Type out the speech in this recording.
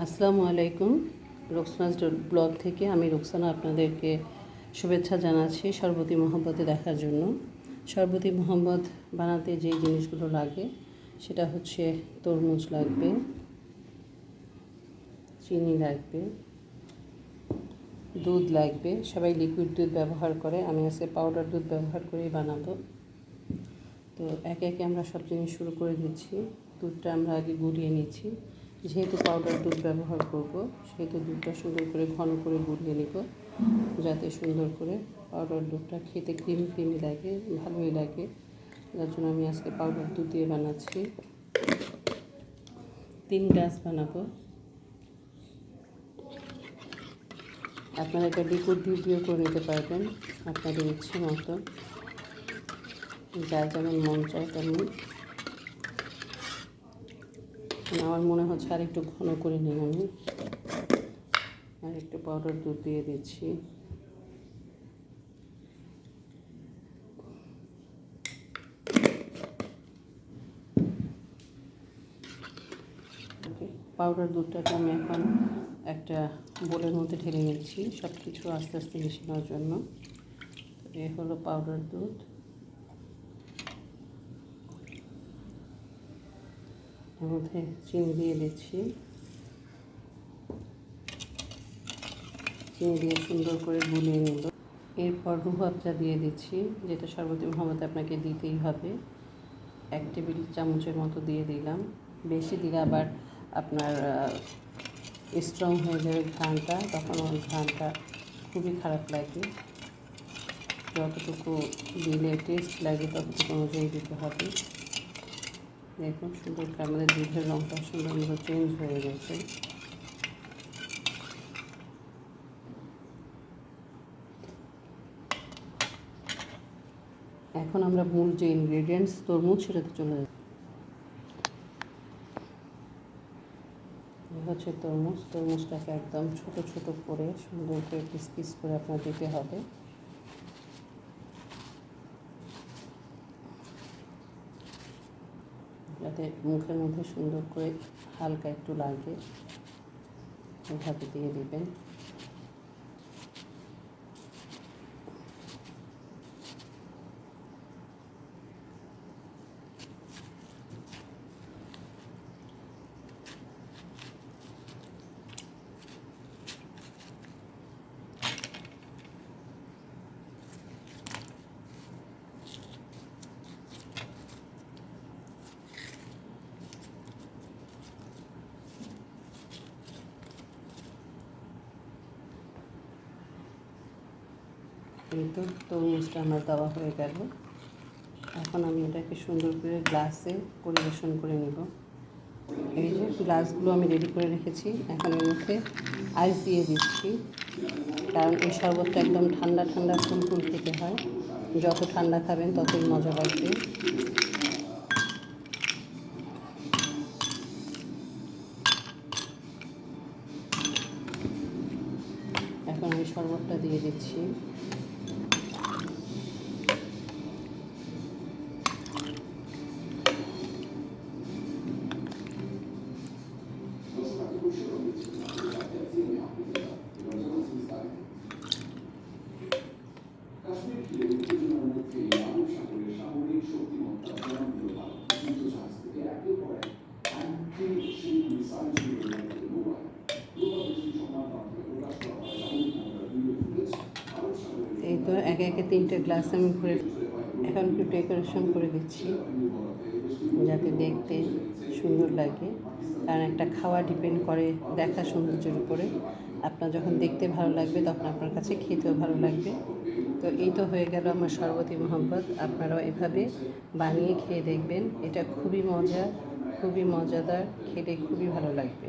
আসসালামু আলাইকুম। Roksana's blog থেকে আমি রোকসানা আপনাদেরকে শুভেচ্ছা জানাচ্ছি সর্বতি মোহাম্মদে দেখার জন্য। সর্বতি মোহাম্মদ বানাতে যে জিনিসগুলো লাগে, সেটা হচ্ছে তরমুজ লাগবে, চিনি লাগবে, দুধ লাগবে। সবাই লিকুইড দুধ ব্যবহার করে, আমি আজকে পাউডার দুধ ব্যবহার করেই বানাবো। তো একে একে আমরা সব জিনিস শুরু করে দিচ্ছি। দুধটা আমরা আগে গুলিয়ে নিচ্ছি। যেহেতু পাউডার দুধ ব্যবহার করব, সেহেতু দুধটা সুন্দর করে ঘন করে গুলিয়ে নিব, যাতে সুন্দর করে পাউডার দুধটা খেতে ক্রিমি ক্রিমি লাগে, ভালোই লাগে। যার জন্য আমি আজকে পাউডার দুধ দিয়ে বানাচ্ছি। তিন গ্লাস বানাবো। আপনারা এটা লিকুইড দিয়ে করে নিতে পারবেন, আপনাদের ইচ্ছে মতো। যার যেমন মন চায় তেমন। আমার মনে হচ্ছে আর একটু ঘন করে নিই আমি। আর একটু পাউডার দুধ দিয়ে দিচ্ছি। পাউডার দুধটাকে আমি এখন একটা বোলের মধ্যে ঢেলে নিচ্ছি। সব কিছু আস্তে আস্তে মিশে নেওয়ার জন্য এ হলো পাউডার দুধ। মধ্যে চিনি দিয়ে দিচ্ছি। চিনি দিয়ে সুন্দর করে গুলিয়ে নিল এরপর রুহাবজা দিয়ে দিচ্ছি, যেটা সর্বতি মোহাম্মদ আপনাকে দিতেই হবে। এক টেবিল চামচের মতো দিয়ে দিলাম। বেশি দিলে আবার আপনার স্ট্রং হয়ে যাবে ঘ্রাণটা। তখন ওই ঘ্রাণটা খুবই খারাপ লাগে। যতটুকু দিলে টেস্ট লাগে, ততটুকু অনুযায়ী দিতে হবে। দেখুন, সুন্দর করে আমাদের দুধের রঙটা সুন্দর মতো চেঞ্জ হয়ে গেছে। এখন আমরা মূল যে ইনগ্রেডিয়েন্টস তরমুজ সেটাতে চলে যাব হচ্ছে তরমুজ। তরমুজটাকে একদম ছোট ছোট করে সুন্দর করে পিস পিস করে আপনার দিতে হবে। যাতে মুখের মধ্যে সুন্দর করে হালকা একটু লাগে এভাবে দিয়ে দিবেন। এই তো তরমুজটা আমার দেওয়া হয়ে গেল। এখন আমি এটাকে সুন্দর করে গ্লাসে পরিবেশন করে নিব। এই যে গ্লাসগুলো আমি রেডি করে রেখেছি, এখন এর মধ্যে আইস দিয়ে দিচ্ছি। কারণ এই শরবতটা একদম ঠান্ডা ঠান্ডা ফুলফুল খেতে হয়। যত ঠান্ডা খাবেন, ততই মজা লাগবে। এখন আমি শরবতটা দিয়ে দিচ্ছি। এই তো একে একে তিনটে গ্লাস আমি ভরে এখন একটু ডেকোরেশন করে দিচ্ছি, যাতে দেখতে সুন্দর লাগে। কারণ একটা খাওয়া ডিপেন্ড করে দেখা সৌন্দর্যের উপরে। আপনার যখন দেখতে ভালো লাগবে, তখন আপনার কাছে খেতেও ভালো লাগবে। তো এই তো হয়ে গেল আমার সর্বতী মোহাম্মদ আপনারাও এভাবে বানিয়ে খেয়ে দেখবেন। এটা খুবই মজা খুবই মজাদার, খেতে খুবই ভালো লাগবে।